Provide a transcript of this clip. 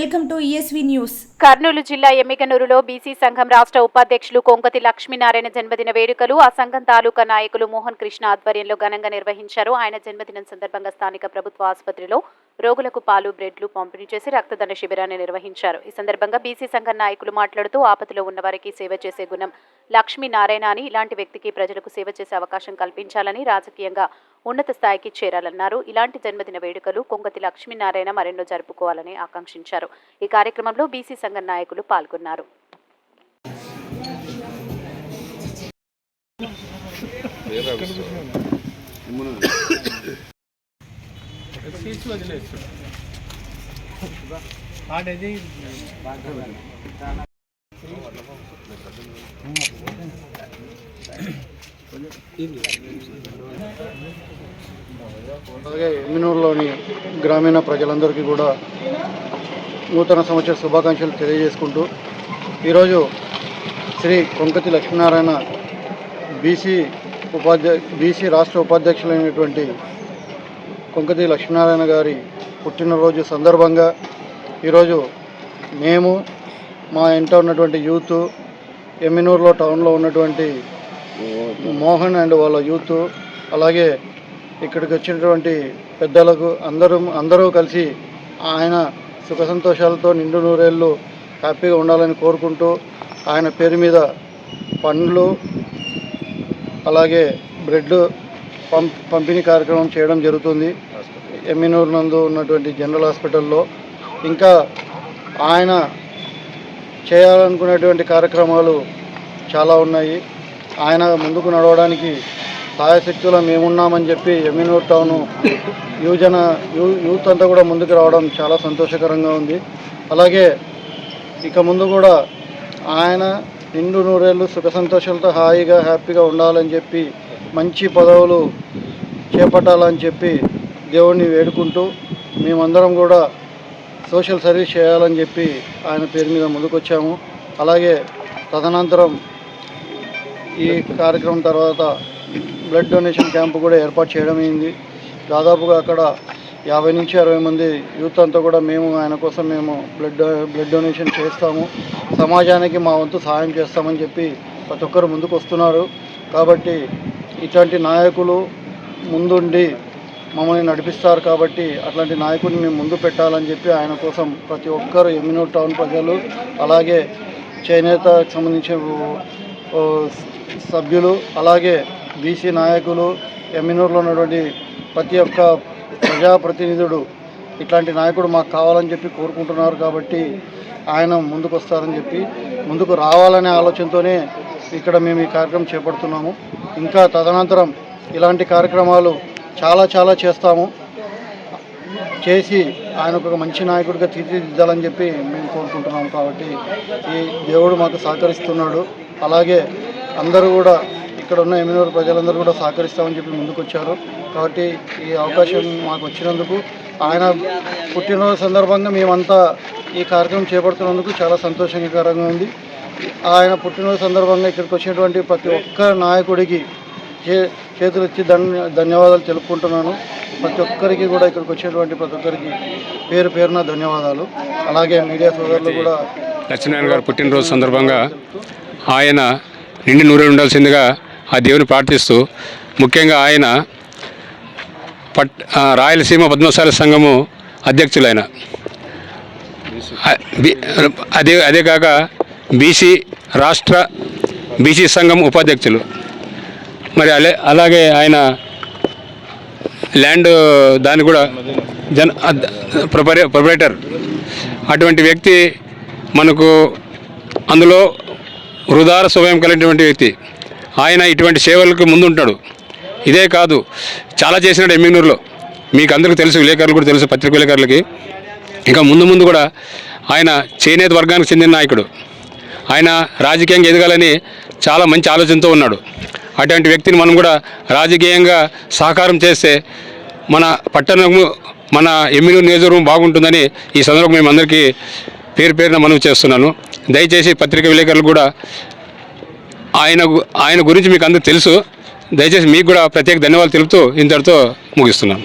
Welcome to ESV news Kurnool జిల్లా ఎమ్మికనూరులో BC సంఘం రాష్ట్ర ఉపాధ్యక్షులు కొంకతి లక్ష్మీనారాయణ జన్మదిన వేడుకలు ఆ సంఘం తాలూకా నాయకులు మోహన్ కృష్ణ ఆధ్వర్యంలో ఘనంగా నిర్వహించారు. ఆయన జన్మదినం సందర్భంగా స్థానిక ప్రభుత్వ ఆసుపత్రిలో రోగులకు పాలు బ్రెడ్లు పంపిణీ చేసి రక్తదాన శిబిరాన్ని నిర్వహించారు. ఈ సందర్భంగా బీసీ సంఘం నాయకులు మాట్లాడుతూ ఆపదలో ఉన్న వారికి సేవ చేసే గుణం లక్ష్మీనారాయణ అని ఇలాంటి వ్యక్తికి ప్రజలకు సేవ చేసే అవకాశం కల్పించాలని రాజకీయంగా ఉన్నత స్థాయికి చేరాలన్నారు. ఇలాంటి జన్మదిన వేడుకలు కొంగతి లక్ష్మీనారాయణ మరెన్నో జరుపుకోవాలని ఆకాంక్షించారు. ఈ కార్యక్రమంలో బీసీ సంఘ నాయకులు పాల్గొన్నారు. అలాగే ఎమ్మినూరులోని గ్రామీణ ప్రజలందరికీ కూడా నూతన సంవత్సర శుభాకాంక్షలు తెలియజేసుకుంటూ ఈరోజు శ్రీ కొంకతి లక్ష్మీనారాయణ బీసీ ఉపాధ్యక్ష బీసీ రాష్ట్ర ఉపాధ్యక్షులైనటువంటి కొంకతి లక్ష్మీనారాయణ గారి పుట్టినరోజు సందర్భంగా ఈరోజు మేము మా ఇంట ఉన్నటువంటి యూత్ ఎమ్మినూరులో టౌన్లో ఉన్నటువంటి మోహన్ అండ్ వాళ్ళ యూత్ అలాగే ఇక్కడికి వచ్చినటువంటి పెద్దలకు అందరూ అందరూ కలిసి ఆయన సుఖ సంతోషాలతో నిండు నూరేళ్ళు హ్యాపీగా ఉండాలని కోరుకుంటూ ఆయన పేరు మీద పండ్లు అలాగే బ్రెడ్ పంప్ పంపిణీ కార్యక్రమం చేయడం జరుగుతుంది. ఎమ్మినూరు నందు ఉన్నటువంటి జనరల్ హాస్పిటల్లో. ఇంకా ఆయన చేయాలనుకునేటువంటి కార్యక్రమాలు చాలా ఉన్నాయి. ఆయన ముందుకు నడవడానికి సాయశక్తుల మేమున్నామని చెప్పి ఎమ్మినూరు టౌను యువజన యూ యూత్ అంతా కూడా ముందుకు రావడం చాలా సంతోషకరంగా ఉంది. అలాగే ఇక ముందు కూడా ఆయన నిండు నూరేళ్ళు సుఖ సంతోషాలతో హాయిగా హ్యాపీగా ఉండాలని చెప్పి మంచి పదవులు చేపట్టాలని చెప్పి దేవుణ్ణి వేడుకుంటూ మేమందరం కూడా సోషల్ సర్వీస్ చేయాలని చెప్పి ఆయన పేరు మీద ముందుకొచ్చాము. అలాగే తదనంతరం ఈ కార్యక్రమం తర్వాత బ్లడ్ డొనేషన్ క్యాంపు కూడా ఏర్పాటు చేయడం అయింది. దాదాపుగా అక్కడ యాభై నుంచి అరవై మంది యూత్ అంతా కూడా మేము ఆయన కోసం మేము బ్లడ్ బ్లడ్ డొనేషన్ చేస్తాము. సమాజానికి మా వంతు సహాయం చేస్తామని చెప్పి ప్రతి ఒక్కరు ముందుకు వస్తున్నారు. కాబట్టి ఇట్లాంటి నాయకులు ముందుండి మమ్మల్ని నడిపిస్తారు కాబట్టి అట్లాంటి నాయకుడిని మేము ముందు పెట్టాలని చెప్పి ఆయన కోసం ప్రతి ఒక్కరు ఎమ్మినూర్ టౌన్ ప్రజలు అలాగే చేనేతకు సంబంధించిన సభ్యులు అలాగే బీసీ నాయకులు ఎమ్మినూరులో ఉన్నటువంటి ప్రతి ఒక్క ప్రజాప్రతినిధుడు ఇట్లాంటి నాయకుడు మాకు కావాలని చెప్పి కోరుకుంటున్నారు కాబట్టి ఆయన ముందుకు వస్తారని చెప్పి ముందుకు రావాలనే ఆలోచనతోనే ఇక్కడ మేము ఈ కార్యక్రమం చేపడుతున్నాము. ఇంకా తదనంతరం ఇలాంటి కార్యక్రమాలు చాలా చాలా చేస్తాము. చేసి ఆయన ఒక మంచి నాయకుడిగా తీర్చిదిద్దాలని చెప్పి మేము కోరుకుంటున్నాము కాబట్టి ఈ దేవుడు మాకు సహకరిస్తున్నాడు. అలాగే అందరూ కూడా ఇక్కడ ఉన్న ఎమ్మినూరు ప్రజలందరూ కూడా సహకరిస్తామని చెప్పి ముందుకు వచ్చారు కాబట్టి ఈ అవకాశం మాకు వచ్చినందుకు ఆయన పుట్టినరోజు సందర్భంగా మేమంతా ఈ కార్యక్రమం చేపడుతున్నందుకు చాలా సంతోషకరంగా ఉంది. ఆయన పుట్టినరోజు సందర్భంగా ఇక్కడికి వచ్చినటువంటి ప్రతి ఒక్క నాయకుడికి చే చేతులు ఇచ్చి ధన్య ధన్యవాదాలు తెలుపుకుంటున్నాను. ప్రతి ఒక్కరికి కూడా ఇక్కడికి వచ్చినటువంటి ప్రతి ఒక్కరికి పేరు పేరున ధన్యవాదాలు. అలాగే మీడియా సోదరులు కూడా లక్ష్మీనారాయణ గారు పుట్టినరోజు సందర్భంగా ఆయన నిండి నూరే ఉండాల్సిందిగా ఆ దేవుని ప్రార్థిస్తూ ముఖ్యంగా ఆయన పట్ రాయలసీమ పద్మశాల సంఘము అధ్యక్షులైన. ఆయన అదే అదే కాక బీసీ రాష్ట్ర బీసీ సంఘం ఉపాధ్యక్షులు. మరి అలే అలాగే ఆయన ల్యాండ్ దాన్ని కూడా జన ప్రొపరే ప్రొపరేటర్. అటువంటి వ్యక్తి మనకు అందులో హృదార స్వయం కలిగినటువంటి వ్యక్తి. ఆయన ఇటువంటి సేవలకు ముందుంటాడు. ఇదే కాదు చాలా చేసినాడు ఎమ్మిగనూరులో మీకు అందరికీ తెలుసు విలేకరులు కూడా తెలుసు పత్రిక విలేకరులకి. ఇంకా ముందు ముందు కూడా ఆయన చేనేత వర్గానికి చెందిన నాయకుడు. ఆయన రాజకీయంగా ఎదగాలని చాలా మంచి ఆలోచనతో ఉన్నాడు. అటువంటి వ్యక్తిని మనం కూడా రాజకీయంగా సహకారం చేస్తే మన పట్టణము మన ఎమ్మినూరు నియోజకవర్గం బాగుంటుందని ఈ సందర్భంగా మేము అందరికీ పేరు పేరున మనవి చేస్తున్నాను. దయచేసి పత్రిక విలేకరులు కూడా ఆయన ఆయన గురించి మీకు అందరికీ తెలుసు. దయచేసి మీకు కూడా ప్రత్యేక ధన్యవాదాలు తెలుపుతూ ఇంతటితో ముగిస్తున్నాను